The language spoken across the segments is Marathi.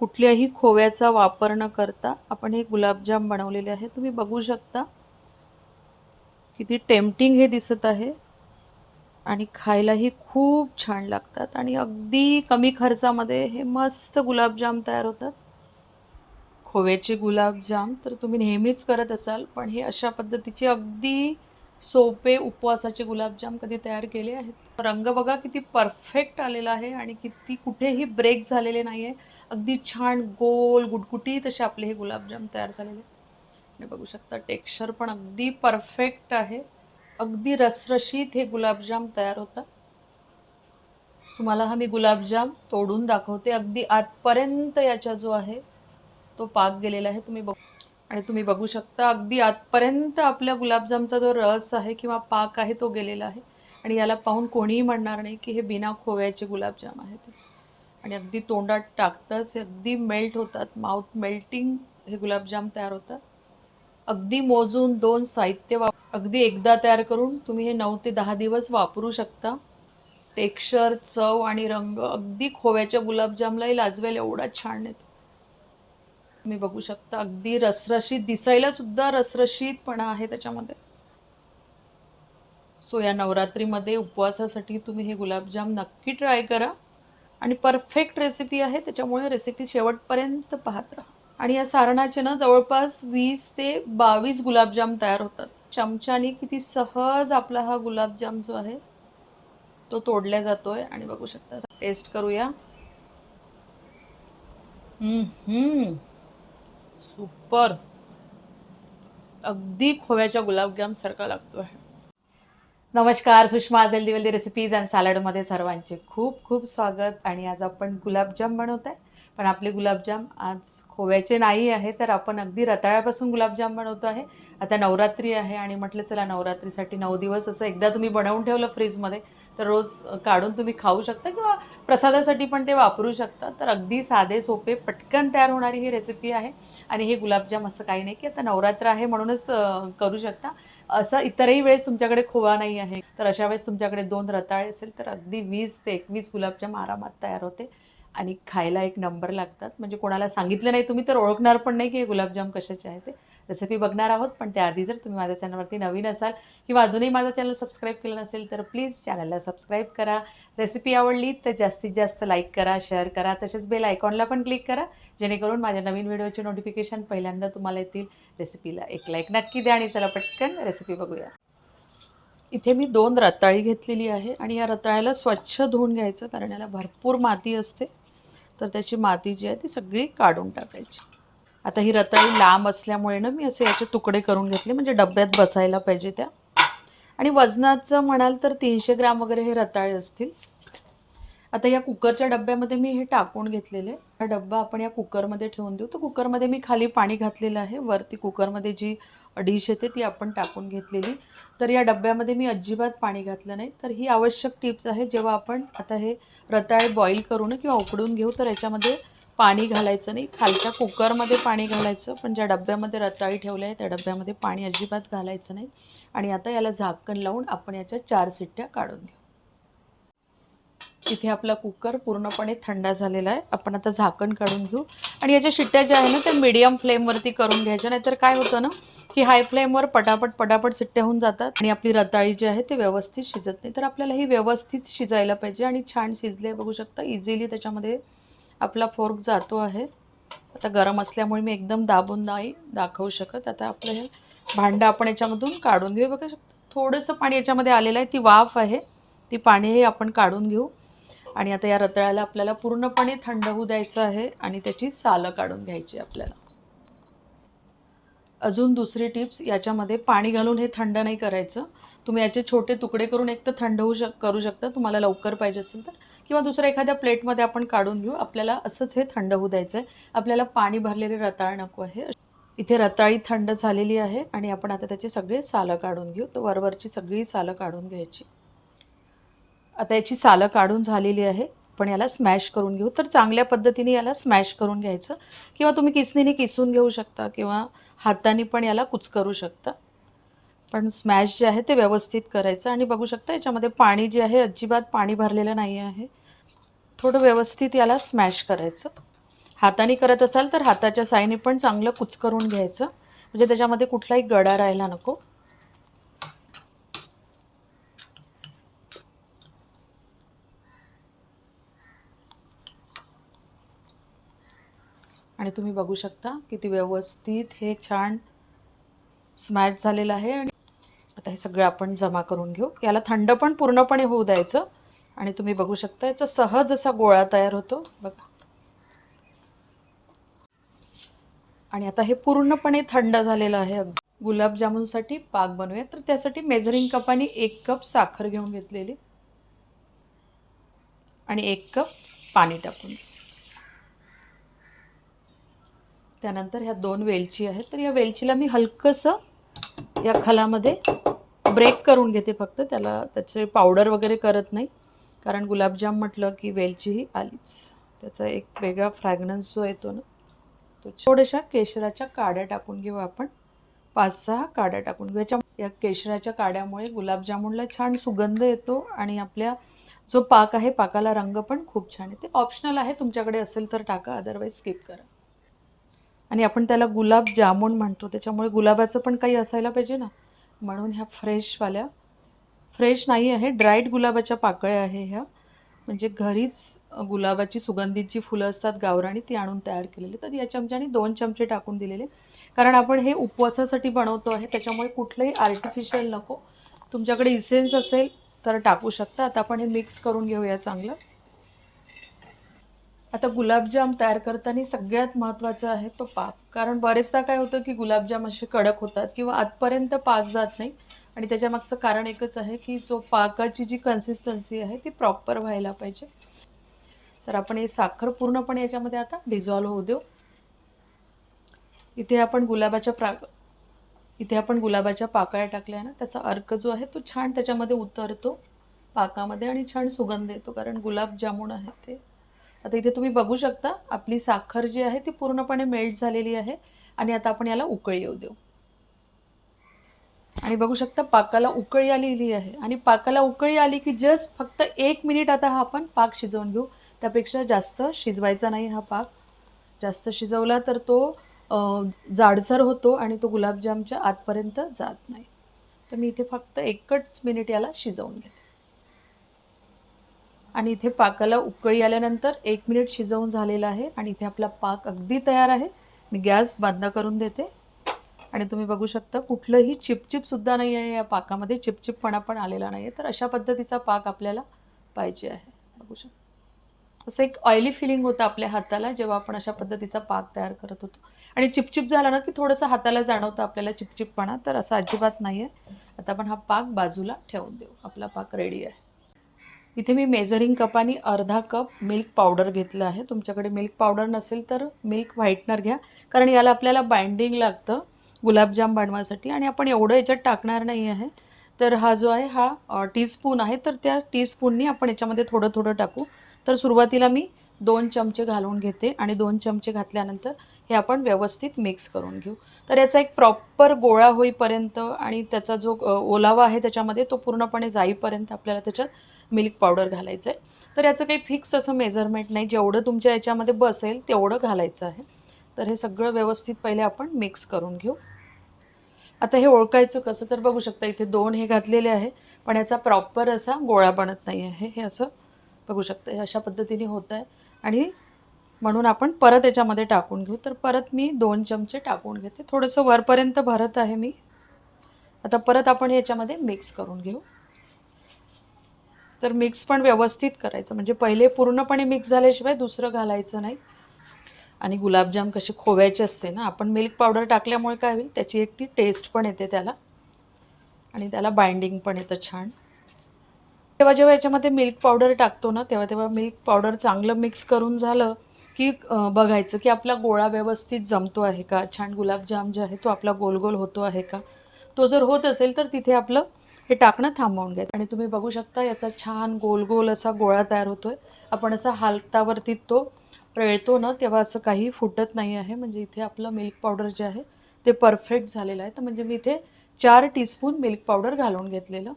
कुठल्याही खोव्याचा वापर न करता आपण हे गुलाबजाम बनवलेले आहे तुम्ही बघू शकता किती टेम्पटिंग हे दिसत आहे आणि खायलाही खूप छान लागतात आणि अगदी कमी खर्चामध्ये हे मस्त गुलाबजाम तयार होतात. खोव्याचे गुलाबजाम तर तुम्ही नेहमीच करत असाल पण हे अशा पद्धतीचे अगदी सोपे उपवासाचे गुलाबजाम कधी तयार केले आहेत? रंग बघा किती परफेक्ट आलेला आहे आणि किती कुठेही ब्रेक झालेले नाही आहे अगदी छान गोल गुटगुटीत असे आपले हे गुलाबजाम तयार झालेले आणि बघू शकता टेक्स्चर पण अगदी परफेक्ट आहे. अगदी रसरशीत हे गुलाबजाम तयार होतात. तुम्हाला हा मी गुलाबजाम तोडून दाखवते. अगदी आतपर्यंत याचा जो आहे तो पाक गेलेला आहे. तुम्ही बघू आणि तुम्ही बघू शकता अगदी आतपर्यंत आपल्या गुलाबजामचा जो रस आहे किंवा पाक आहे तो गेलेला आहे. आणि याला पाहून कोणीही म्हणणार नाही की हे बिना खोव्याचे गुलाबजाम आहेत आणि अगदी तोंडात टाकताच अगदी मेल्ट होतात माउथ मेल्टिंग हे गुलाबजाम तयार होतात. अगदी मोजून दोन साहित्य वाप अगदी एकदा तयार करून तुम्ही हे नऊ ते दहा दिवस वापरू शकता. टेक्स्चर चव आणि रंग अगदी खोव्याच्या गुलाबजामलाही लाजवेल एवढा छान येतो. तुम्ही बघू शकता. अगदी रसरशीत दिसायला सुद्धा रसरशीतपणा आहे त्याच्यामध्ये. सो या नवरात्रीमध्ये उपवासासाठी तुम्ही हे गुलाबजाम नक्की ट्राय करा. आणि परफेक्ट रेसिपी आहे त्याच्यामुळे रेसिपी शेवटपर्यंत पाहत राहा. आणि या सारणाचे ना जवळपास वीस ते बावीस गुलाबजाम तयार होतात. चमच्याने किती सहज आपला हा गुलाबजाम जो आहे तो तोडला जातोय. आणि बघू शकता टेस्ट करूया. हम्म. सुपर. अगदी खोव्याच्या गुलाबजामसारखा लागतो आहे. नमस्कार Sushma healthy wealthy recipes and सॅलडमध्ये सर्वांचे खूप खूप स्वागत. आणि आज आपण गुलाबजाम बनवत आहे. पण आपले गुलाबजाम आज खोव्याचे नाही आहे तर आपण अगदी रताळ्यापासून गुलाबजाम बनवतो आहे. आता नवरात्री आहे आणि म्हटलं चला नवरात्रीसाठी नऊ दिवस असं एकदा तुम्ही बनवून ठेवलं फ्रीजमध्ये तर रोज काढून तुम्ही खाऊ शकता किंवा प्रसादासाठी पण ते वापरू शकता. तर अगदी साधे सोपे पटकन तयार होणारी ही रेसिपी आहे. आणि हे गुलाबजाम असं काही नाही की आता नवरात्र आहे म्हणूनच करू शकता. असं इतरही वेळेस तुमच्याकडे खोवा नाही आहे. तर अशा वेळेस तुमच्याकडे दोन रताळे असेल तर अगदी वीस ते एकवीस गुलाबजाम आरामात तयार होते. आणि खायला एक नंबर लागतात. म्हणजे कोणाला सांगितलं नाही तुम्ही तर ओळखणार पण नाही की हे गुलाबजाम कशाचे आहे ते. रेसिपी बघणार आहोत पण त्याआधी जर तुम्ही माझ्या चॅनलवरती नवीन असाल किंवा अजूनही माझं चॅनल सबस्क्राईब केलं नसेल तर प्लीज चॅनलला सबस्क्राईब करा. रेसिपी आवडली तर जास्तीत जास्त लाईक करा शेअर करा तसेच बेल आयकॉनला पण क्लिक करा जेणेकरून माझ्या नवीन व्हिडिओचे नोटिफिकेशन पहिल्यांदा तुम्हाला येतील. रेसिपीला एक लाईक नक्की द्या आणि चला पटकन रेसिपी बघूया. इथे मी दोन रताळी घेतलेली आहे आणि या रताळ्याला स्वच्छ धुवून घ्यायचं कारण याला भरपूर माती असते. तर त्याची माती जी आहे ती सगळी काढून टाकायची. आता ही रताळी लांब असल्यामुळे ना मी असे याचे तुकडे करून घेतले म्हणजे डब्यात बसायला पाहिजे त्या. आणि वजनाचं म्हणाल तर तीनशे ग्राम वगैरे हे रताळे असतील. आता या कुकरच्या डब्यामध्ये मी हे टाकून घेतलेले. हा डब्बा आपण या कुकरमध्ये ठेवून देऊ. तर कुकरमध्ये मी खाली पाणी घातलेलं आहे. वरती कुकरमध्ये जी डिश येते ती आपण टाकून घेतलेली. तर या डब्यामध्ये मी अजिबात पाणी घातलं नाही. तर ही आवश्यक टिप्स आहे. जेव्हा आपण आता हे रताळे बॉईल करून किंवा उकडून घेऊ तर याच्यामध्ये पाणी घालायचं नाही. खालच्या कुकरमध्ये पाणी घालायचं पण ज्या डब्यामध्ये रताळी ठेवले आहे त्या डब्यामध्ये पाणी अजिबात घालायचं नाही. आणि आता याला झाकण लावून आपण याच्या चार सिट्ट्या काढून घेऊ. इथे आपला कुकर पूर्णपणे थंड झालेला आहे. आपण आता झाकण काढून घेऊ. आणि याच्या शिट्ट्या ज्या आहे ना त्या मीडियम फ्लेमवरती करून घ्यायच्या नाहीतर काय होतं ना की हाय फ्लेमवर पटापट पटापट सिट्ट्या होऊन जातात आणि आपली रताळी जी आहे ते व्यवस्थित शिजत नाही. तर आपल्याला ही व्यवस्थित शिजायला पाहिजे आणि छान शिजले. बघू शकता इझिली त्याच्यामध्ये आपला फोर्क जातो आहे. आता गरम असल्यामुळे मी एकदम दाबून नाही दाखवू शकत. आता आपलं हे भांडं आपण याच्यामधून काढून घेऊ. बघा शकता थोडंसं पाणी याच्यामध्ये आलेलं आहे. ती वाफ आहे. ती पाणी हे आपण काढून घेऊ. आणि आता या रताळ्याला आपल्याला पूर्णपणे थंड होऊ द्यायचं आहे आणि त्याची सालं काढून घ्यायची आपल्याला. अजून दुसरी टिप्स याच्यामध्ये पाणी घालून हे थंड नाही करायचं. तुम्ही याचे छोटे तुकडे करून एक तर थंड होऊ शक करू शकता. तुम्हाला लवकर पाहिजे असेल तर. किंवा दुसऱ्या एखाद्या प्लेटमध्ये आपण काढून घेऊ. आपल्याला असंच हे थंड होऊ द्यायचं आहे आपल्याला पाणी भरलेले रताळ नको आहे. इथे रताळी थंड झालेली आहे आणि आपण आता त्याचे सगळे सालं काढून घेऊ. तर वरवरची सगळी सालं काढून घ्यायची. आता याची सालं काढून झालेली आहे. पण याला स्मॅश करून घेऊ. तर चांगल्या पद्धतीने याला स्मॅश करून घ्यायचं. किंवा तुम्ही किसनीने किसून घेऊ शकता किंवा हाताने पण याला कुच करू शकता. पण स्मॅश जे आहे ते व्यवस्थित करायचं. आणि बघू शकता याच्यामध्ये पाणी जे आहे अजिबात पाणी भरलेलं नाही आहे. थोडं व्यवस्थित याला स्मॅश करायचं. हाताने करत असाल तर हाताच्या साईने पण चांगलं कुच करून घ्यायचं. म्हणजे त्याच्यामध्ये कुठलाही गडा राहायला नको. आणि तुम्ही बघू शकता किती व्यवस्थित हे छान स्मॅश झालेलं आहे. आणि आता हे सगळं आपण जमा करून घेऊ. याला थंड पण पूर्णपणे होऊ द्यायचं. आणि तुम्ही बघू शकता याचा सहज असा गोळा तयार होतो. बघा. आणि आता हे पूर्णपणे थंड झालेलं आहे. अगदी. गुलाबजामुनसाठी पाक बनवूया. तर त्यासाठी मेझरिंग कपाने एक कप साखर घेऊन घेतलेली. आणि एक कप पाणी टाकून. त्यानंतर ह्या दोन वेलची आहेत. तर या वेलचीला मी हलकंसं या खलामध्ये ब्रेक करून घेते फक्त. त्याला त्याचे पावडर वगैरे करत नाही. कारण गुलाबजाम म्हटलं की वेलची ही आलीच. त्याचा एक वेगळा फ्रॅग्रन्स जो येतो ना तो थोड्याशा केशराच्या काड्या टाकून घेऊ आपण. पाच सहा काड्या टाकून घेऊ. याच्या या केशराच्या काड्यामुळे गुलाबजामुनला छान सुगंध येतो आणि आपल्या जो पाक आहे पाकाला रंग पण खूप छान येते. ऑप्शनल आहे तुमच्याकडे असेल तर टाका. अदरवाईज स्किप करा. आणि आपण त्याला गुलाब जामुन म्हणतो त्याच्यामुळे गुलाबाचं पण काही असायला पाहिजे ना? म्हणून ह्या फ्रेशवाल्या फ्रेश नाही आहे ड्राईड गुलाबाच्या पाकळ्या आहे ह्या. म्हणजे घरीच गुलाबाची सुगंधित जी फुलं असतात गावराणी ती आणून तयार केलेली. तर या चमच्याने दोन चमचे टाकून दिलेले. कारण आपण हे उपवासासाठी बनवतो आहे त्याच्यामुळे कुठलंही आर्टिफिशियल नको. तुमच्याकडे इसेन्स असेल तर टाकू शकता. आता आपण हे मिक्स करून घेऊया चांगलं. आता गुलाबजाम तयार करताना सगळ्यात महत्त्वाचा आहे तो पाक. कारण बरेचदा काय होतं की गुलाबजाम असे कडक होतात किंवा आतपर्यंत पाक जात नाही. आणि त्याच्यामागचं कारण एकच आहे की जो पाकाची जी कन्सिस्टन्सी आहे ती प्रॉपर व्हायला पाहिजे. तर आपण हे साखर पूर्णपणे याच्यामध्ये आता डिझॉल्व्ह होऊ देऊ. इथे आपण गुलाबाच्या प्रा इथे आपण गुलाबाच्या पाकळ्या टाकल्या ना त्याचा अर्क जो आहे तो छान त्याच्यामध्ये उतरतो. पाकामध्ये आणि छान सुगंध येतो कारण गुलाबजामुन आहे ते. आता इथे तुम्ही बघू शकता आपली साखर जी आहे ती पूर्णपणे मेल्ट झालेली आहे आणि आता आपण याला उकळी येऊ देऊ. आणि बघू शकता पाकाला उकळी आलेली आहे. आणि पाकाला उकळी आली की जस्ट फक्त एक मिनिट आता हा आपण पाक शिजवून घेऊ. त्यापेक्षा जास्त शिजवायचा नाही हा पाक. जास्त शिजवला तर तो जाडसर होतो आणि तो गुलाबजामच्या आतपर्यंत जात नाही. तर मी इथे फक्त एकच मिनिट याला शिजवून घेते. आणि इथे पाकाला उकळी आल्यानंतर एक मिनिट शिजवून झालेला आहे आणि इथे आपला पाक अगदी तयार आहे. मी गॅस बंद करून देते. आणि तुम्ही बघू शकता कुठलंही चिपचिपसुद्धा नाही आहे या पाकामध्ये. चिपचिपपणा पण आलेला नाही आहे तर अशा पद्धतीचा पाक आपल्याला पाहिजे आहे. बघू शकता. असं एक ऑइली फिलिंग होतं आपल्या हाताला जेव्हा आपण अशा पद्धतीचा पाक तयार करत होतो. आणि चिपचिप झाला ना की थोडंसं हाताला जाणवतं आपल्याला चिपचिपपणा. तर असं अजिबात नाही आहे आता आपण हा पाक बाजूला ठेवून देऊ. आपला पाक रेडी आहे. इथे मी मेजरिंग कपाने अर्धा कप मिल्क पावडर घेतलं आहे. तुमच्याकडे मिल्क पावडर नसेल तर मिल्क व्हाईटनर घ्या. कारण याला आपल्याला बाइंडिंग लागतं गुलाबजाम बनवायसाठी आणि आपण एवढं याच्यात टाकणार नाही आहे. तर हा जो आहे हा टीस्पून आहे. तर त्या टीस्पूननी आपण याच्यामध्ये थोडं थोडं टाकू. तर सुरुवातीला मी दोन चमचे घालून घेते आणि दोन चमचे घातल्यानंतर हे आपण व्यवस्थित मिक्स करून घेऊ. तर याचा एक प्रॉपर गोळा होईपर्यंत आणि त्याचा जो ओलावा आहे त्याच्यामध्ये तो पूर्णपणे जाईपर्यंत आपल्याला त्याच्यात मिल्क पावडर घालायचं आहे तर याचं काही फिक्स असं मेजरमेंट नाही. जेवढं तुमच्या याच्यामध्ये बसेल तेवढं घालायचं आहे. तर हे सगळं व्यवस्थित पहिले आपण मिक्स करून घेऊ. आता हे ओळखायचं कसं तर बघू शकता इथे दोन हे घातलेले आहे. पण याचा प्रॉपर असा गोळा बनत नाही आहे. हे असं बघू शकता हे अशा पद्धतीने होत आहे. आणि म्हणून आपण परत याच्यामध्ये टाकून घेऊ. तर परत मी दोन चमचे टाकून घेते. थोडंसं वरपर्यंत भरत आहे मी. आता परत आपण याच्यामध्ये मिक्स करून घेऊ. तर मिक्स पण व्यवस्थित करायचं. म्हणजे पहिले पूर्णपणे मिक्स झाल्याशिवाय दुसरं घालायचं नाही. आणि गुलाबजाम कसे खोव्याचे असते ना आपण मिल्क पावडर टाकल्यामुळे काय होईल त्याची एक ती टेस्ट पण येते त्याला. आणि त्याला बाइंडिंग पण येतं छान. तेव्हा जेव्हा याच्यामध्ये मिल्क पावडर टाकतो ना तेव्हा तेव्हा मिल्क पावडर चांगलं मिक्स करून झालं की बघायचं की आपला गोळा व्यवस्थित जमतो आहे का? छान गुलाबजाम जे आहे तो आपला गोल गोल होतो आहे का? तो जर होत असेल तर तिथे आपलं हे टाकणं थांबवून घ्या. आणि तुम्ही बघू शकता याचा छान गोल गोल असा गोळा तयार होतो आहे आपण असा हालतावरती तो रेळतो ना तेव्हा असं काही फुटत नाही आहे. म्हणजे इथे आपलं मिल्क पावडर जे आहे ते परफेक्ट झालेलं आहे. तर म्हणजे मी इथे चार टीस्पून मिल्क पावडर घालून घेतलेलं.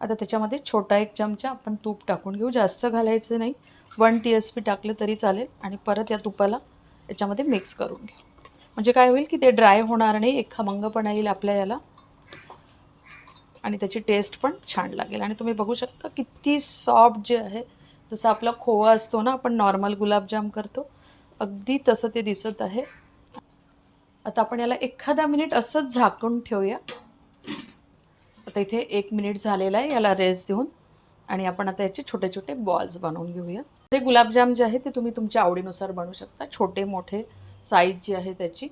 आता त्याच्यामध्ये छोटा एक चमचा आपण तूप टाकून घेऊ. जास्त घालायचं नाही. वन टी एस पी टाकलं तरी चालेल. आणि परत या तुपाला याच्यामध्ये मिक्स करून घेऊ म्हणजे काय होईल की ते ड्राय होणार नाही. एक खमंगपणा येईल आपल्या याला. आणि त्याची टेस्ट पण छान लागेल. आणि तुम्ही बघू शकता किती सॉफ्ट जे आहे जसं आपला खोवा असतो ना आपण नॉर्मल गुलाबजाम करतो अगदी तसं ते दिसत आहे. आता आपण याला एखादा मिनिट असंच झाकून ठेवूया. आता इथे एक मिनिट झालेला आहे याला रेस्ट देऊन. आणि आपण आता याचे छोटे छोटे बॉल्स बनवून घेऊया. ते गुलाबजाम जे आहे ते तुम्ही तुमच्या आवडीनुसार बनवू शकता. छोटे मोठे साईज जी आहे त्याची.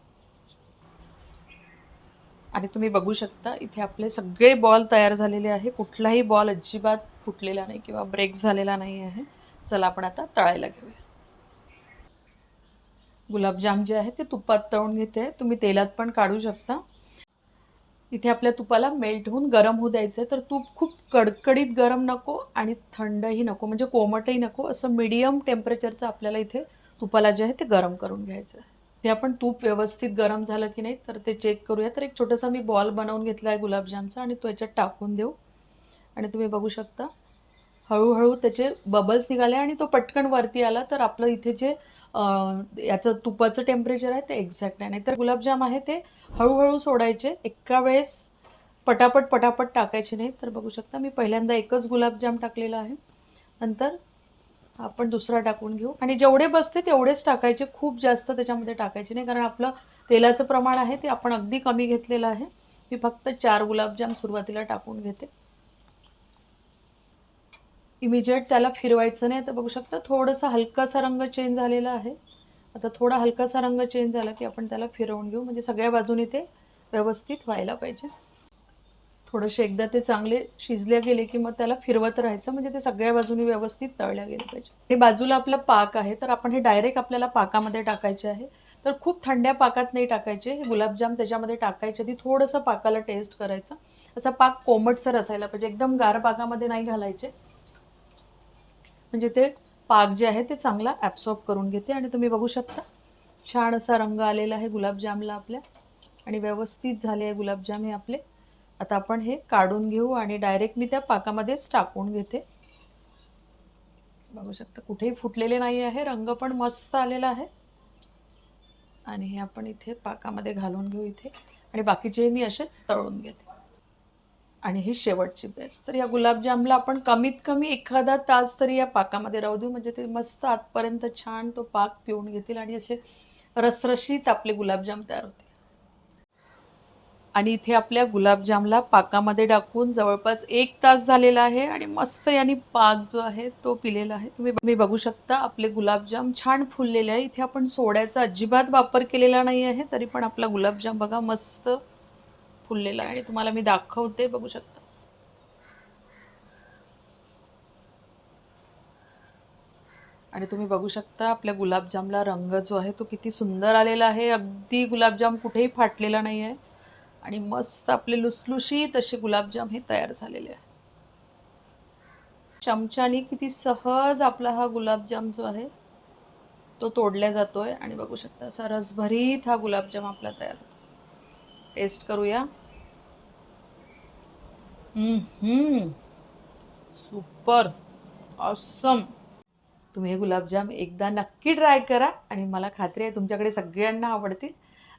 आणि तुम्ही बघू शकता इथे आपले सगळे बॉल तयार झालेले आहे. कुठलाही बॉल अजिबात फुटलेला नाही किंवा ब्रेक झालेला नाही आहे. चला आपण आता तळायला घेऊया. गुलाबजाम जे आहे ते तुपात तळून घेते. तुम्ही तेलात पण काढू शकता. इथे आपल्या तुपाला मेल्ट होऊन गरम होऊ द्यायचं आहे तर तूप खूप कडकडीत गरम नको आणि थंडही नको म्हणजे कोमटही नको. असं मिडियम टेम्परेचरचं आपल्याला इथे तुपाला जे आहे ते गरम करून घ्यायचं आहे ते आपण तूप व्यवस्थित गरम झालं की नाही तर ते चेक करूया. तर एक छोटासा मी बॉल बनवून घेतला आहे गुलाबजामचा आणि तो याच्यात टाकून देऊ. आणि तुम्ही बघू शकता. हळूहळू त्याचे बबल्स निघाले आणि तो पटकन वरती आला तर आपलं इथे जे याचं तुपाचं टेम्परेचर आहे ते एक्झॅक्ट आहे. नाहीतर गुलाबजाम आहे ते हळूहळू सोडायचे. एका वेळेस पटापट पटापट टाकायचे नाही. तर बघू शकता मी पहिल्यांदा एकच गुलाबजाम टाकलेला आहे. नंतर आपण दुसरा टाकून घेऊ. आणि जेवढे बसते तेवढेच टाकायचे. खूप जास्त त्याच्यामध्ये टाकायचे नाही. कारण आपलं तेलाचं प्रमाण आहे ते आपण अगदी कमी घेतलेलं आहे. मी फक्त चार गुलाबजाम सुरुवातीला टाकून घेते. इमिजिएट त्याला फिरवायचं नाही. तर बघू शकता थोडंसं हलकासा रंग चेंज झालेला आहे. आता थोडा हलकासा रंग चेंज झाला की आपण त्याला फिरवून घेऊ. म्हणजे सगळ्या बाजूनी ते व्यवस्थित व्हायला पाहिजे. थोडंसे एकदा ते चांगले शिजले गेले की मग त्याला फिरवत राहायचं म्हणजे ते सगळ्या बाजूनी व्यवस्थित तळल्या गेले पाहिजे. आणि बाजूला आपलं पाक आहे तर आपण हे डायरेक्ट आपल्याला पाकामध्ये टाकायचे आहे. तर खूप थंड्या पाकात नाही टाकायचे हे गुलाबजाम त्याच्यामध्ये टाकायचे आधी थोडंसं पाकाला टेस्ट करायचं. असा पाक कोमटसर असायला पाहिजे एकदम गार पाकामध्ये नाही घालायचे. म्हणजे ते पाक जे आहे ते चांगला ॲब्सॉर्ब करून घेते आणि तुम्ही बघू शकता छान असा रंग आलेला आहे गुलाबजामला आपल्या. आणि व्यवस्थित झाले आहे गुलाबजाम हे आपले. आता आपण हे काढून घेऊ आणि डायरेक्ट मी त्या पाकामध्येच टाकून घेते. बघू शकता कुठेही फुटलेले नाही आहे रंग पण मस्त आलेला आहे. आणि हे आपण इथे पाकामध्ये घालून घेऊ इथे. आणि बाकीचे मी असेच तळून घेते. आणि ही शेवटची बेस्ट तर या गुलाबजामला आपण कमीत कमी एखादा तास तरी या पाकामध्ये राहू देऊ. म्हणजे ते मस्त आतपर्यंत छान तो पाक पिऊन घेतील आणि असे रसरशीत आपले गुलाबजाम तयार होतील. आणि इथे आपल्या गुलाबजामला पाकामध्ये टाकून जवळपास एक तास झालेला आहे आणि मस्त याने पाक जो आहे तो पिलेला आहे. तुम्ही तुम्ही बघू शकता आपले गुलाबजाम छान फुललेले आहे. इथे आपण सोड्याचा अजिबात वापर केलेला नाही आहे तरी पण आपला गुलाबजाम बघा मस्त फुललेला आहे. आणि तुम्हाला मी दाखवते बघू शकता. आणि तुम्ही बघू शकता आपल्या गुलाबजामला रंग जो आहे तो किती सुंदर आलेला आहे. अगदी गुलाबजाम कुठेही फाटलेला नाही आहे. आणि मस्त आपले लुसलुशीत असे गुलाबजाम हे तयार झालेले आहे. चमच्याने किती सहज आपला हा गुलाबजाम जो आहे तो तोडला जातोय. आणि बघू शकता असा रसभरीत हा गुलाबजाम आपला तयार होतो. टेस्ट करूया. सुपर ऑसम तुम्ही हे गुलाबजाम एकदा नक्की ट्राय करा आणि मला खात्री आहे तुमच्याकडे सगळ्यांना आवडतील.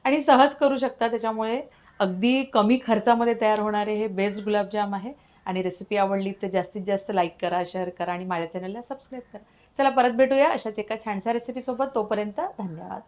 आणि सहज करू शकता त्याच्यामुळे अगदी कमी खर्चामध्ये तयार होणारे हे बेस्ट गुलाबजाम आहे. आणि रेसिपी आवडली तर जास्तीत जास्त लाईक करा शेअर करा आणि माझ्या चॅनलला सबस्क्राईब करा. चला परत भेटूया अशाच एका छानशा रेसिपीसोबत तोपर्यंत धन्यवाद.